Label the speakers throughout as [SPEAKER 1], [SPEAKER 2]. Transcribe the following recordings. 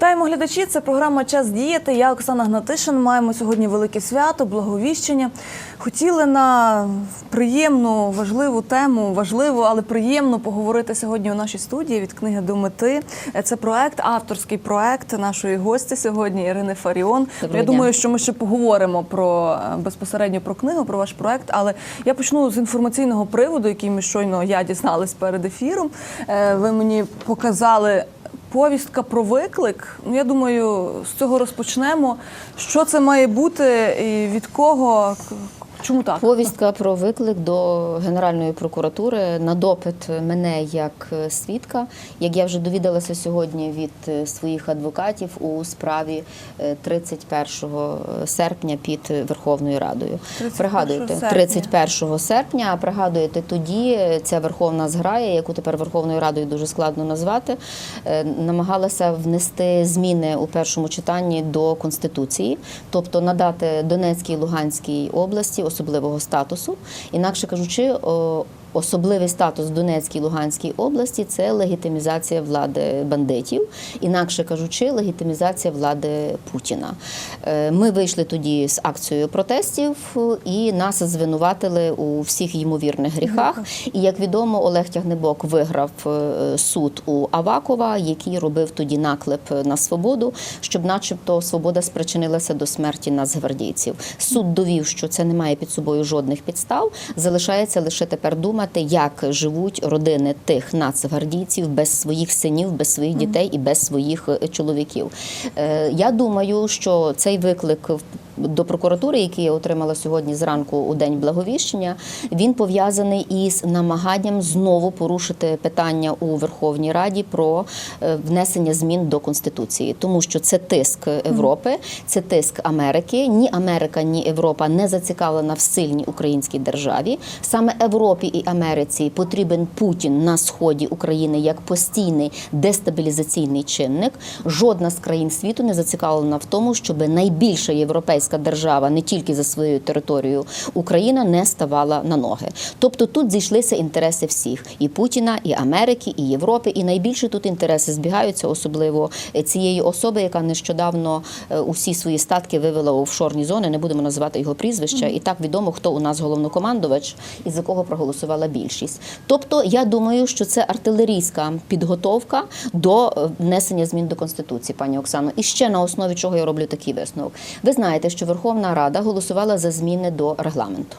[SPEAKER 1] Вітаємо глядачі. Це програма Час діяти. Я Оксана Гнатишин. Маємо сьогодні велике свято, благовіщення. Хотіли на приємну, важливу тему, важливу, але приємно поговорити сьогодні у нашій студії від книги до мети. Це проект, авторський проект нашої гості сьогодні Ірини Фаріон.
[SPEAKER 2] Доброго
[SPEAKER 1] я
[SPEAKER 2] дня.
[SPEAKER 1] думаю, що ми ще поговоримо про е, безпосередньо про книгу, про ваш проект. Але я почну з інформаційного приводу, який ми щойно я дізналась перед ефіром. Е, Ви мені показали. Повістка про виклик. Ну, я думаю, з цього розпочнемо. Що це має бути і від кого? Чому так?
[SPEAKER 2] Повістка про виклик до Генеральної прокуратури на допит мене як е, свідка, як я вже довідалася сьогодні від е, своїх адвокатів у справі е, 31 серпня під Верховною Радою.
[SPEAKER 1] 31
[SPEAKER 2] Пригадуєте,
[SPEAKER 1] серпня.
[SPEAKER 2] 31 серпня. А пригадуєте, тоді е, ця Верховна зграя, яку тепер Верховною Радою дуже складно назвати, е, намагалася внести зміни у першому читанні до конституції, тобто надати Донецькій і Луганській області особливого статусу, інакше кажучи. Особливий статус Донецькій і Луганській області це легітимізація влади бандитів, інакше кажучи, легітимізація влади Путіна. Е, Ми вийшли тоді з акцією протестів е, і нас звинуватили у всіх ймовірних гріхах. І як відомо, Олег Тягнебок виграв е, суд у Авакова, який робив тоді наклеп на свободу, щоб, начебто, свобода спричинилася до смерті нацгвардійців. Суд довів, що це не має під собою жодних підстав. Залишається лише тепер думати, як живуть родини тих нацгвардійців без своїх синів, без своїх дітей і без своїх е, чоловіків. Е, Я думаю, що цей виклик до прокуратури, який я отримала сьогодні зранку у день благовіщення, він пов'язаний із намаганням знову порушити питання у Верховній Раді про е, внесення змін до конституції, тому що це тиск Європи, це тиск Америки. Ні Америка, ні Європа не зацікавлена в сильній українській державі. Саме Європі і Америці потрібен Путін на сході України як постійний дестабілізаційний чинник. Жодна з країн світу не зацікавлена в тому, щоб найбільша європейська держава не тільки за своєю територією Україна не ставала на ноги. Тобто тут зійшлися інтереси всіх і Путіна, і Америки, і Європи. І найбільше тут інтереси збігаються, особливо цієї особи, яка нещодавно е, усі свої статки вивела у офшорні зони. Не будемо називати його прізвища. І так відомо, хто у нас головнокомандувач і за кого проголосувала більшість. Тобто, я думаю, що це артилерійська підготовка до е, внесення змін до конституції, пані Оксано. І ще на основі чого я роблю такий висновок. Ви знаєте, що Верховна Рада голосувала за зміни до регламенту.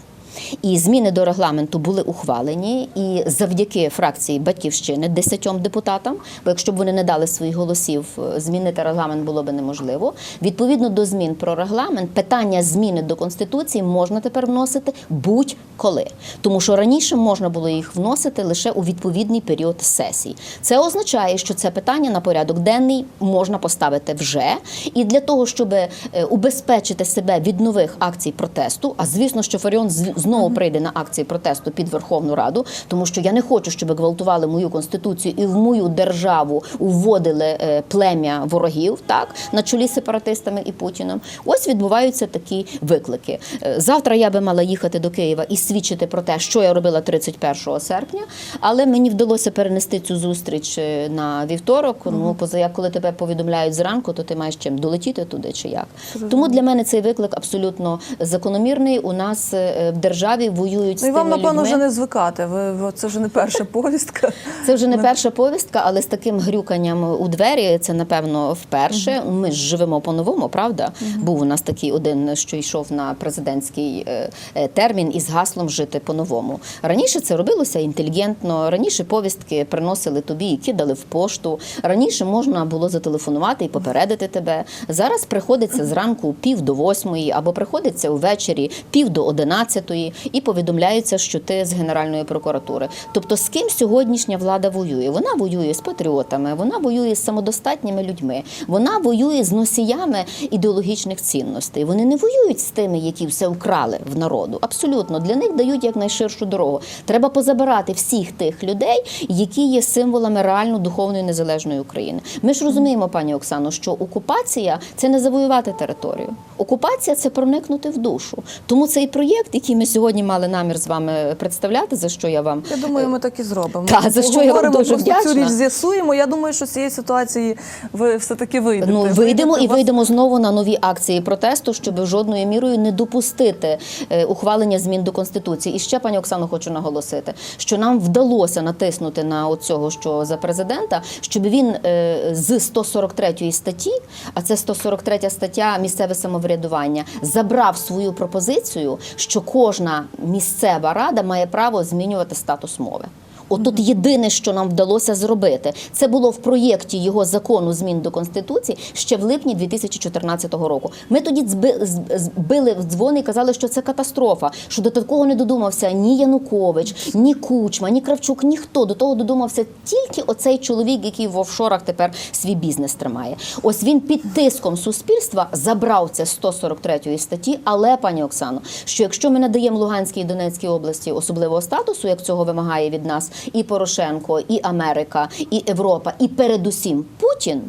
[SPEAKER 2] І зміни до регламенту були ухвалені, і завдяки фракції батьківщини десятьом депутатам, бо якщо б вони не дали своїх голосів, е, змінити регламент було б неможливо. Відповідно до змін про регламент, питання зміни до конституції можна тепер вносити будь-коли, тому що раніше можна було їх вносити лише у відповідний період сесій. Це означає, що це питання на порядок денний можна поставити вже. І для того, щоб е, убезпечити себе від нових акцій протесту, а звісно, що Фаріон знову прийде на акції протесту під Верховну Раду, тому що я не хочу, щоб гвалтували мою конституцію і в мою державу уводили е, плем'я ворогів, так на чолі з сепаратистами і Путіном. Ось відбуваються такі виклики. Е, Завтра я би мала їхати до Києва і свідчити про те, що я робила 31 серпня, але мені вдалося перенести цю зустріч е, на вівторок. Ну, поза як коли тебе повідомляють зранку, то ти маєш чим долетіти туди чи як. Тому для мене цей виклик абсолютно закономірний. У нас в державі воюють з
[SPEAKER 1] Ну і вам,
[SPEAKER 2] тими
[SPEAKER 1] напевно,
[SPEAKER 2] людьми.
[SPEAKER 1] вже не звикати. Ви, це вже не перша повістка.
[SPEAKER 2] Це вже не перша повістка, але з таким грюканням у двері це напевно вперше. Ми ж живемо по-новому, правда? Був у нас такий один, що йшов на президентський е, е, термін із гаслом жити по-новому. Раніше це робилося інтелігентно. Раніше повістки приносили тобі і кидали в пошту. Раніше можна було зателефонувати і попередити тебе. Зараз приходиться зранку пів до восьмої, або приходиться увечері пів до одинадцятої, і повідомляється, що ти з Генеральної прокуратури. Тобто, з ким сьогоднішня влада воює? Вона воює з патріотами, вона воює з самодостатніми людьми, вона воює з носіями ідеологічних цінностей. Вони не воюють з тими, які все вкрали в народу. Абсолютно для них дають якнайширшу дорогу. Треба позабирати всіх тих людей, які є символами реально духовної незалежної України. Ми ж розуміємо, пані Оксано, що окупація це не завоювати територію. Окупація це проникнути в душу. Тому цей проєкт, який ми сьогодні мали намір з вами представляти, за що я вам
[SPEAKER 1] Я думаю, ми так і зробимо.
[SPEAKER 2] Та, за що я вам дуже
[SPEAKER 1] просто цю річ з'ясуємо. Я думаю, що з цієї ситуації ви все-таки вийдете.
[SPEAKER 2] Ну вийдемо і
[SPEAKER 1] вас-
[SPEAKER 2] вийдемо знову на нові акції протесту, щоб жодною мірою не допустити е, ухвалення змін до конституції. І ще пані Оксано, хочу наголосити, що нам вдалося натиснути на оцього, що за президента, щоб він е, з 143 статті, а це 143 стаття місцеве самоврядування, забрав свою пропозицію, що кожна місцева рада має право змінювати статус мови. От тут єдине, що нам вдалося зробити, це було в проєкті його закону змін до конституції ще в липні 2014 року. Ми тоді зби- збили в дзвони і казали, що це катастрофа, що до такого не додумався ні Янукович, ні Кучма, ні Кравчук, ніхто до того додумався тільки оцей чоловік, який в офшорах тепер свій бізнес тримає. Ось він під тиском суспільства забрав це з 143 статті. Але пані Оксано, що якщо ми надаємо Луганській і Донецькій області особливого статусу, як цього вимагає від нас і Порошенко, і Америка, і Європа, і передусім Путін,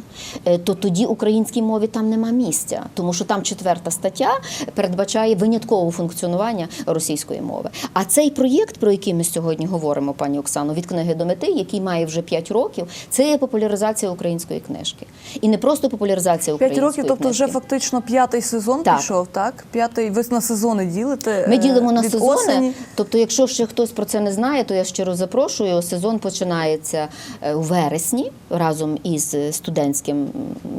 [SPEAKER 2] е, то тоді українській мові там нема місця, тому що там четверта стаття передбачає виняткове функціонування російської мови. А цей проєкт, про який ми сьогодні говоримо, пані Оксано, від книги до мети, який має вже 5 років, це є популяризація української книжки. І не просто популяризація
[SPEAKER 1] П'ять
[SPEAKER 2] української
[SPEAKER 1] років, тобто вже фактично п'ятий сезон
[SPEAKER 2] Так.
[SPEAKER 1] пішов, так? П'ятий, ви на сезони ділите.
[SPEAKER 2] Ми
[SPEAKER 1] е,
[SPEAKER 2] ділимо на сезони.
[SPEAKER 1] осені.
[SPEAKER 2] Тобто, якщо ще хтось про це не знає, то я щиро запрошую. Сезон починається е, у вересні разом із студентським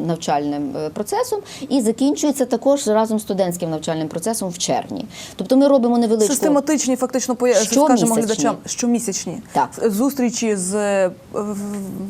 [SPEAKER 2] навчальним е, процесом, і закінчується також разом з студентським навчальним процесом в червні. Тобто, ми робимо невеличку
[SPEAKER 1] Систематичні, фактично, скажемо глядачам, щомісячні
[SPEAKER 2] Так.
[SPEAKER 1] зустрічі з е,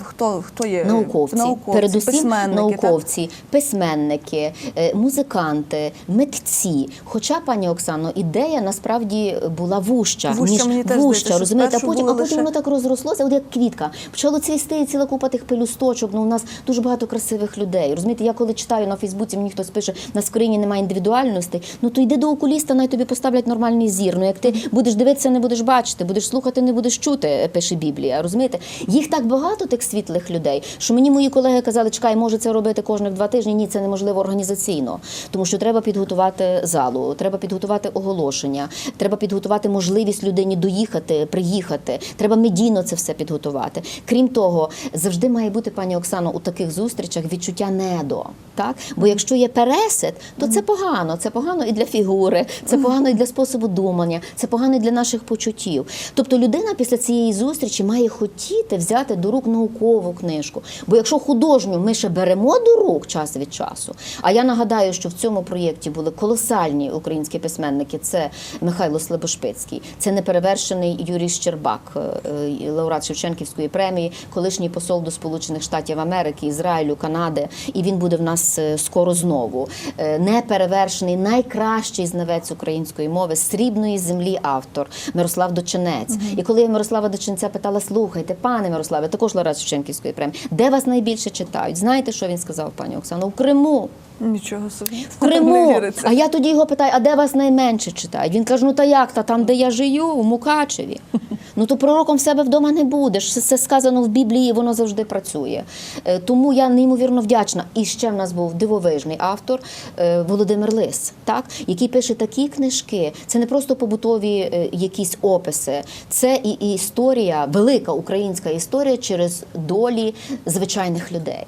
[SPEAKER 1] хто, хто є
[SPEAKER 2] Науковці,
[SPEAKER 1] науковці
[SPEAKER 2] передусім
[SPEAKER 1] письменники,
[SPEAKER 2] науковці, письменники, е, музиканти, митці. Хоча, пані Оксано, ідея насправді була вужча,
[SPEAKER 1] Вужча,
[SPEAKER 2] ніж вужча, розумієте? А потім, а потім воно так розрослося, от як квітка. Почало цвісти і ціла купа тих пелюсточок. Ну, у нас дуже багато красивих людей. Розумієте, я коли читаю на Фейсбуці, мені хтось пише, на скоріні немає індивідуальностей. Ну то йди до окуліста, най тобі поставлять нормальний зір. Ну як ти будеш дивитися, не будеш бачити, будеш слухати, не будеш чути, пише Біблія. Розумієте? Їх так багато тих світлих людей, що мені мої колеги казали, чекай, може це робити кожних два тижні. Ні, це неможливо організаційно, тому що треба підготувати залу, треба підготувати оголошення, треба підготувати можливість людині доїхати, приїхати. Треба медійно це все підготувати. Крім того, завжди має бути пані Оксано у таких зустрічах відчуття недо. Так, бо якщо є пересид, то це погано. Це погано і для фігури, це погано і для способу думання, це погано і для наших почуттів. Тобто людина після цієї зустрічі має хотіти взяти до рук наукову книжку. Бо якщо художню ми ще беремо до рук час від часу, а я нагадаю, що в цьому проєкті були колосальні українські письменники: це Михайло Слебошпицький, це неперевершений Юрій Щербак, е, лауреат Шевченківської премії, колишній посол до Сполучених Штатів Америки, Ізраїлю, Канади. І він буде в нас е, скоро знову. Е, Неперевершений, найкращий знавець української мови, срібної землі автор Мирослав Дочинець. І коли я Мирослава Дочинця питала, слухайте, пане Мирославе, також лауреат Шевченківської премії, де вас найбільше читають? Знаєте, що він сказав, пані Оксано? У Криму.
[SPEAKER 1] Нічого собі.
[SPEAKER 2] В Криму. А я тоді його питаю, а де вас найменше читають? Він каже: ну та як та там, де я живу, у Мукачеві. Ну то пророком в себе вдома не будеш. Це, сказано в Біблії, воно завжди працює. Е, Тому я неймовірно вдячна. І ще в нас був дивовижний автор е, Володимир Лис, так, який пише такі книжки. Це не просто побутові е, якісь описи, це і, історія, велика українська історія через долі звичайних людей.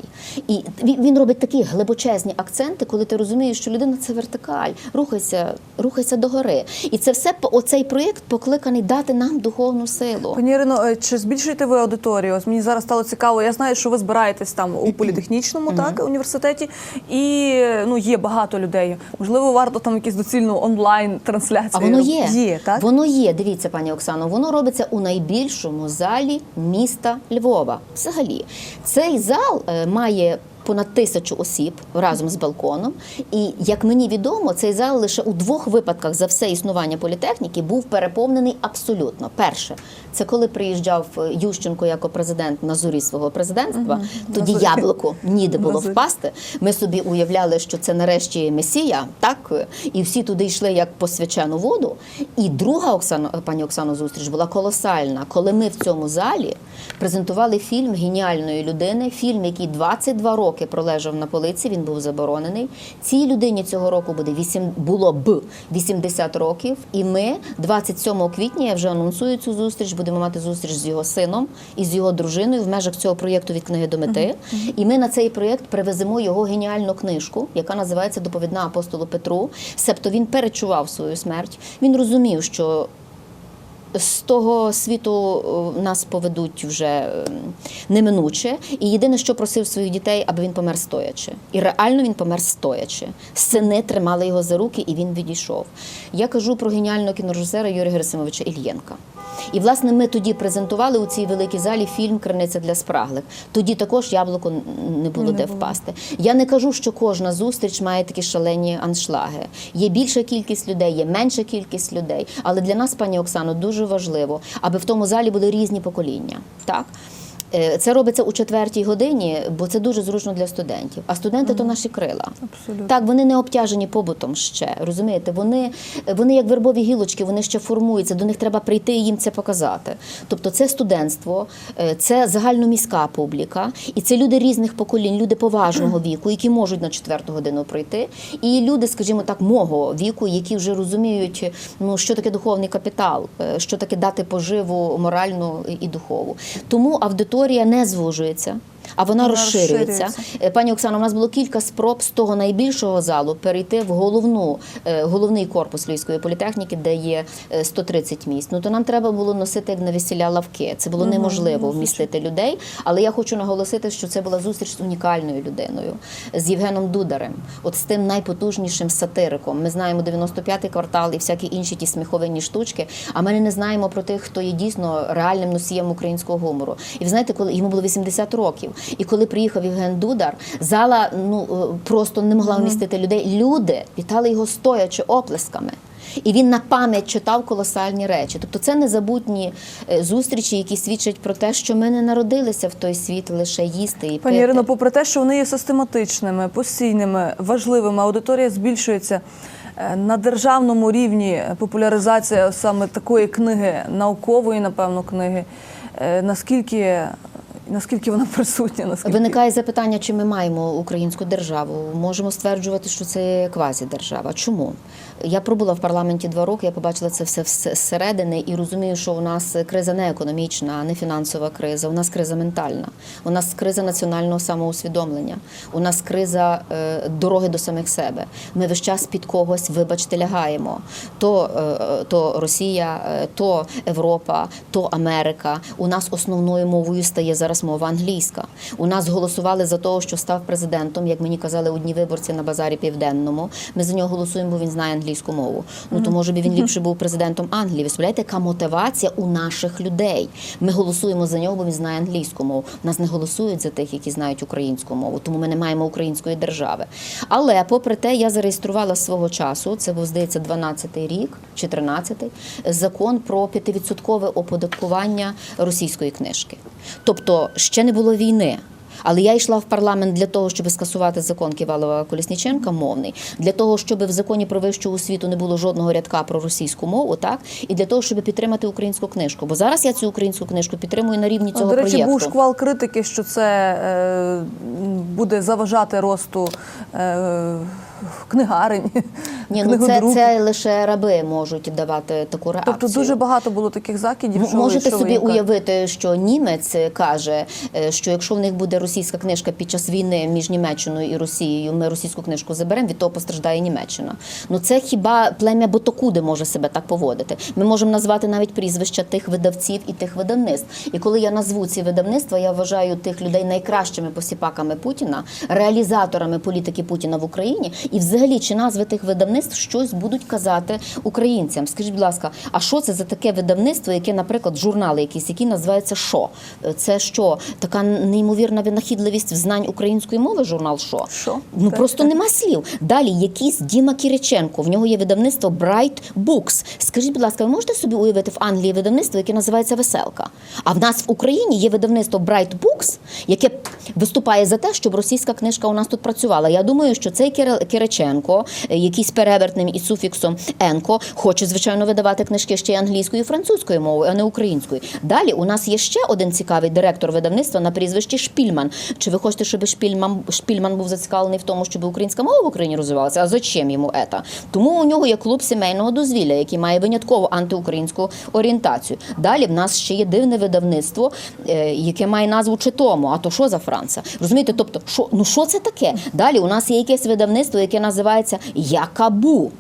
[SPEAKER 2] І він робить такі глибочезні акценти, коли ти розумієш, що людина це вертикаль, рухайся, рухайся догори. І це все оцей проєкт покликаний дати нам духовну силу.
[SPEAKER 1] Пані Ірино, е, чи збільшуєте ви аудиторію? Ось мені зараз стало цікаво. Я знаю, що ви збираєтесь там у політехнічному так університеті, і ну є багато людей. Можливо, варто там якісь доцільну онлайн трансляцію.
[SPEAKER 2] А воно є.
[SPEAKER 1] Є, так?
[SPEAKER 2] Воно є. Дивіться, пані Оксано, воно робиться у найбільшому залі міста Львова. Взагалі, цей зал е, має понад тисячу осіб разом з балконом. І як мені відомо, цей зал лише у двох випадках за все існування політехніки був переповнений абсолютно. Перше, це коли приїжджав е, Ющенко як президент на зорі свого президентства. Тоді
[SPEAKER 1] На зорі.
[SPEAKER 2] яблуко ніде було
[SPEAKER 1] На зорі.
[SPEAKER 2] впасти. Ми собі уявляли, що це нарешті месія, так і всі туди йшли як по свячену воду. І друга Оксана, пані Оксано, зустріч була колосальна, коли ми в цьому залі презентували фільм геніальної людини. Фільм, який 22 роки пролежав на полиці, він був заборонений. Цій людині цього року буде 8, було б 80 років. І ми 27 квітня я вже анонсую цю зустріч. Будемо мати зустріч з його сином і з його дружиною в межах цього проєкту від книги до мети. І ми на цей проєкт привеземо його геніальну книжку, яка називається Доповідна апостолу Петру. Себто він перечував свою смерть. Він розумів, що з того світу е, нас поведуть вже е, неминуче. І єдине, що просив своїх дітей, аби він помер стоячи. І реально він помер стоячи. Сини тримали його за руки, і він відійшов. Я кажу про геніального кінорежисера Юрія Герасимовича Ільєнка. І власне ми тоді презентували у цій великій залі фільм Криниця для спраглих. Тоді також яблуко не було де впасти. Я не кажу, що кожна зустріч має такі шалені аншлаги. Є більша кількість людей, є менша кількість людей. Але для нас, пані Оксано, дуже важливо, аби в тому залі були різні покоління. Так. Е, Це робиться у четвертій годині, бо це дуже зручно для студентів. А студенти то наші крила.
[SPEAKER 1] Абсолютно.
[SPEAKER 2] Так, вони не обтяжені побутом ще. Розумієте, вони, вони як вербові гілочки, вони ще формуються. До них треба прийти і їм це показати. Тобто, це студентство, е, це загальноміська публіка, і це люди різних поколінь, люди поважного віку, які можуть на четверту годину пройти, і люди, скажімо так, мого віку, які вже розуміють, ну що таке духовний капітал, е, що таке дати поживу моральну і духову. Тому аудиторія не звужується. А вона,
[SPEAKER 1] Вона
[SPEAKER 2] розширюється.
[SPEAKER 1] розширюється.
[SPEAKER 2] Е, Пані Оксано, у нас було кілька спроб з того найбільшого залу перейти в головну, е, головний корпус Львівської політехніки, де є е, 130 місць. Ну то нам треба було носити як на весілля лавки. Це було неможливо вмістити людей. Але я хочу наголосити, що це була зустріч з унікальною людиною, з Євгеном Дударем, от з тим найпотужнішим сатириком. Ми знаємо 95-й квартал і всякі інші ті сміховинні штучки. А ми не знаємо про тих, хто є дійсно реальним носієм українського гумору. І ви знаєте, коли йому було 80 років, і коли приїхав Євген Дудар, зала ну е, просто не могла вмістити людей. Люди вітали його стоячи оплесками. І він на пам'ять читав колосальні речі. Тобто це незабутні е, зустрічі, які свідчать про те, що ми не народилися в той світ лише їсти і
[SPEAKER 1] Пані. Ірино, попри те, що вони є систематичними, постійними, важливими, аудиторія збільшується. Е, На державному рівні популяризація саме такої книги, наукової, напевно, книги. Наскільки, наскільки вона присутня? Наскільки...
[SPEAKER 2] Виникає запитання, чи ми маємо українську державу. Можемо стверджувати, що це квазідержава. Чому? Я пробула в парламенті два роки, я побачила це все зсередини і розумію, що у нас криза не економічна, не фінансова криза, у нас криза ментальна, у нас криза національного самоусвідомлення, у нас криза е, дороги до самих себе. Ми весь час під когось, вибачте, лягаємо. То, е, то Росія, е, то Європа, то Америка. У нас основною мовою стає зараз мова англійська. У нас голосували за того, що став президентом, як мені казали одні виборці на базарі південному. Ми за нього голосуємо, бо він знає англійську мову. Ну то може би він ліпше був президентом Англії. Ви яка мотивація у наших людей? Ми голосуємо за нього, бо він знає англійську мову. Нас не голосують за тих, які знають українську мову, тому ми не маємо української держави. Але попри те, я зареєструвала свого часу. Це був здається 12-й рік чи 13-й, закон про 5% оподаткування російської книжки. Тобто ще не було війни. Але я йшла в парламент для того, щоб скасувати закон Ківалова Колісніченка мовний, для того, щоб в законі про вищу освіту не було жодного рядка про російську мову, так і для того, щоб підтримати українську книжку. Бо зараз я цю українську книжку підтримую на рівні цього
[SPEAKER 1] До речі,
[SPEAKER 2] проєкту.
[SPEAKER 1] був шквал критики, що це е, буде заважати росту е, книгарень.
[SPEAKER 2] Ні, ну це, це лише раби можуть давати таку реакцію.
[SPEAKER 1] Тобто дуже багато було таких закидів. Що
[SPEAKER 2] Можете
[SPEAKER 1] що
[SPEAKER 2] собі уявити, що німець каже, е, що якщо в них буде російська книжка під час війни між Німеччиною і Росією, ми російську книжку заберемо, від того постраждає Німеччина. Ну це хіба плем'я Ботокуди може себе так поводити? Ми можемо назвати навіть прізвища тих видавців і тих видавництв. І коли я назву ці видавництва, я вважаю тих людей найкращими посіпаками Путіна, реалізаторами політики Путіна в Україні. І взагалі, чи назви тих видавництв щось будуть казати українцям? Скажіть, будь ласка, а що це за таке видавництво, яке, наприклад, журнали якісь, які називаються що? Це що? Така неймовірна винахідливість в знань української мови, журнал що?
[SPEAKER 1] Що?
[SPEAKER 2] Ну
[SPEAKER 1] Так,
[SPEAKER 2] просто нема слів. Далі якийсь Діма Кіриченко. В нього є видавництво Bright Books. Скажіть, будь ласка, ви можете собі уявити в Англії видавництво, яке називається Веселка? А в нас в Україні є видавництво Bright Books, яке виступає за те, щоб російська книжка у нас тут працювала. Я думаю, що цей Кири- Кириченко, е, який з перевертним і суфіксом енко, хоче звичайно видавати книжки ще й англійською і французькою мовою, а не українською. Далі у нас є ще один цікавий директор видавництва на прізвищі Шпільман. Чи ви хочете, щоб Шпільман Шпільман був зацікавлений в тому, щоб українська мова в Україні розвивалася? А зачем йому ета? Тому у нього є клуб сімейного дозвілля, який має винятково антиукраїнську орієнтацію. Далі в нас ще є дивне видавництво, е, яке має назву Читому. А то що за Франца? Розумієте? Тобто, що ну що це таке? Далі у нас є якесь видавництво, яке називається Якабу.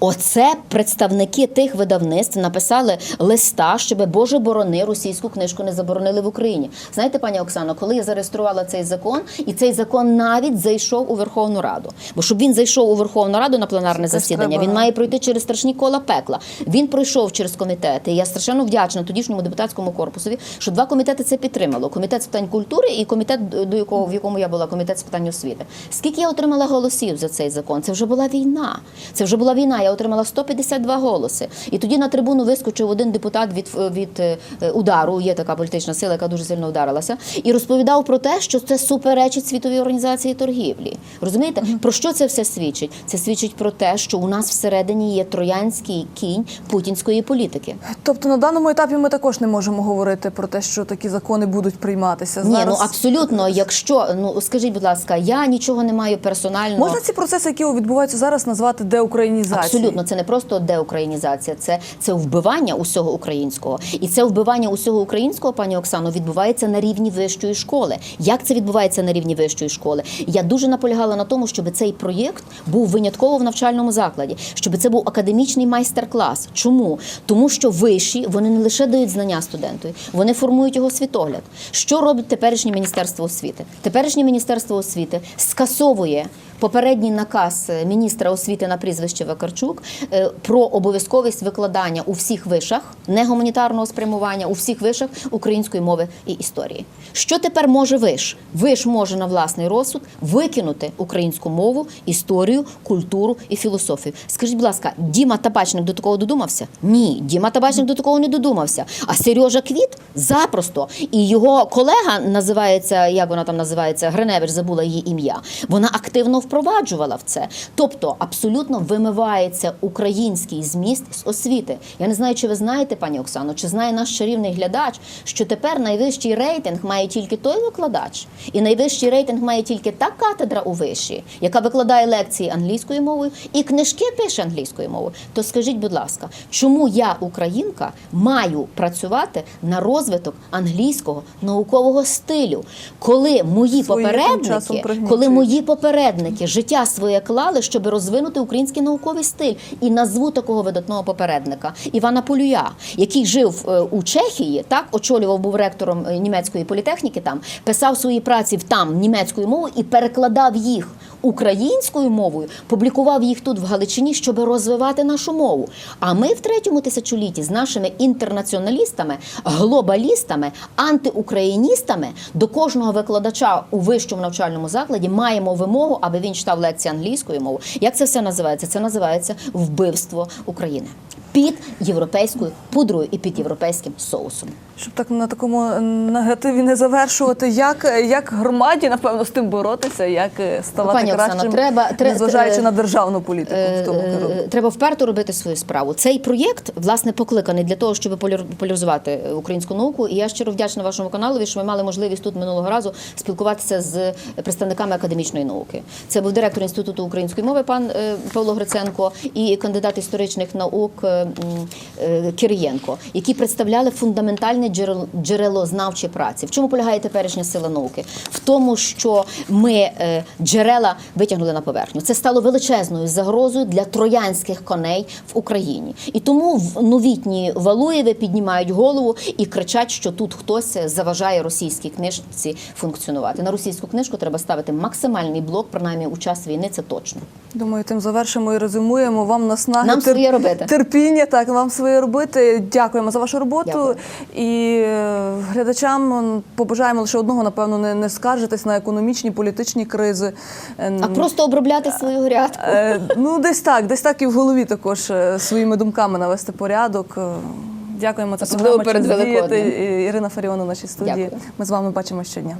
[SPEAKER 2] Оце представники тих видавництв написали листа, щоб Боже борони російську книжку не заборонили в Україні. Знаєте, пані Оксано, коли я зареєструвала цей закон, і цей закон навіть зайшов у Верховну Раду. Бо щоб він зайшов у Верховну Раду на пленарне
[SPEAKER 1] Це
[SPEAKER 2] засідання, він має пройти через страшні кола пекла. Він пройшов через комітети. І я страшенно вдячна тодішньому депутатському корпусові, що два комітети це підтримало: комітет з питань культури і комітет, до якого в якому я була, комітет з питань освіти. Скільки я отримала голосів за цей закон? Це вже була війна. Це вже була війна. Я отримала 152 голоси. І тоді на трибуну вискочив один депутат від, від е, удару. Є така політична сила, яка дуже сильно вдарилася, і розповідав про те, що це суперечить світовій організації торгівлі. Розумієте, про що це все свідчить? Це свідчить про те, що у нас всередині є троянський кінь путінської політики.
[SPEAKER 1] Тобто на даному етапі ми також не можемо говорити про те, що такі закони будуть прийматися.
[SPEAKER 2] Ні, ну абсолютно. Якщо ну скажіть, будь ласка, я нічого не маю персонально.
[SPEAKER 1] можна ці процеси, які відбуваються зараз, назвати деукраїнізацією?
[SPEAKER 2] Абсолютно, це не просто деукраїнізація, це, це вбивання усього українського. І це вбивання усього українського, пані Оксано, відбувається на рівні вищої школи. Як це відбувається на рівні вищої школи? Я дуже наполягала на тому, щоб цей проєкт був винятково в навчальному закладі, щоб це був академічний майстер-клас. Чому? Тому що виші вони не лише дають знання студенту, вони формують його світогляд. Що робить теперішнє міністерство освіти? Теперішнє міністерство освіти скасовує попередній наказ міністра освіти на прізвище Вакарчук е, про обов'язковість викладання у всіх вишах негуманітарного спрямування у всіх вишах української мови і історії. Що тепер може виш? Виш може на власний розсуд викинути українську мову, історію, культуру і філософію. Скажіть, будь ласка, Діма Табачник до такого додумався? Ні, Діма Табачник до такого не додумався. А Сережа Квіт запросто. І його колега називається, як вона там називається, Гриневич, забула її ім'я. Вона активно впроваджувала в це. Тобто абсолютно вимивається український зміст з освіти. Я не знаю, чи ви знаєте, пані Оксано, чи знає наш чарівний глядач, що тепер найвищий рейтинг має тільки той викладач, і найвищий рейтинг має тільки та катедра у виші, яка викладає лекції англійською мовою і книжки пише англійською мовою. То скажіть, будь ласка, чому я, українка, маю працювати на розвиток англійського наукового стилю, коли мої
[SPEAKER 1] Свої
[SPEAKER 2] попередники, коли мої попередники життя своє клали, щоб розвинути український науковий стиль. І назву такого видатного попередника Івана Полюя, який жив е, у Чехії, так очолював був ректором е, німецької політехніки. Там писав свої праці в там німецькою мовою і перекладав їх українською мовою, публікував їх тут в Галичині, щоб розвивати нашу мову. А ми в третьому тисячолітті з нашими інтернаціоналістами, глобалістами, антиукраїністами до кожного викладача у вищому навчальному закладі маємо вимогу, аби він читав лекції англійською мовою. Як це все називається? Це називається вбивство України під європейською пудрою і під європейським соусом.
[SPEAKER 1] Щоб так на такому негативі не завершувати, як, як громаді, напевно, з тим боротися, як е, ставати
[SPEAKER 2] Пані
[SPEAKER 1] кращим,
[SPEAKER 2] треба- тре-
[SPEAKER 1] незважаючи на державну політику в тому
[SPEAKER 2] Е,
[SPEAKER 1] керунку.
[SPEAKER 2] е, Треба вперто робити свою справу. Цей проєкт власне покликаний для того, щоб популяр- популяризувати е, українську науку. І я щиро вдячна вашому каналові, що ми мали можливість тут минулого разу спілкуватися з представниками академічної науки. Це був директор інституту української мови, пан е, Павло Гриценко, і кандидат історичних наук е, е, Кириєнко, які представляли фундаментальне джерело, джерелознавчі праці. В чому полягає теперішня сила науки? В тому, що ми е, джерела витягнули на поверхню. Це стало величезною загрозою для троянських коней в Україні. І тому в новітні Валуєви піднімають голову і кричать, що тут хтось заважає російській книжці функціонувати. На російську книжку треба ставити максимальний блок, принаймні у час війни. Це точно.
[SPEAKER 1] Думаю, тим завершимо і резюмуємо. Вам наснаги
[SPEAKER 2] Нам своє робити.
[SPEAKER 1] терпіння. Так, вам своє робити. Дякуємо за вашу роботу.
[SPEAKER 2] Дякую.
[SPEAKER 1] І е, глядачам побажаємо лише одного, напевно, не, не скаржитись на економічні, політичні кризи. Е,
[SPEAKER 2] А просто обробляти свою грядку.
[SPEAKER 1] Е, ну, десь так, десь так і в голові також е, своїми думками навести порядок. Е, Дякуємо.
[SPEAKER 2] Особливо
[SPEAKER 1] програма
[SPEAKER 2] перед
[SPEAKER 1] Ірина Фаріон у нашій студії.
[SPEAKER 2] Дякую.
[SPEAKER 1] Ми з вами бачимо щодня.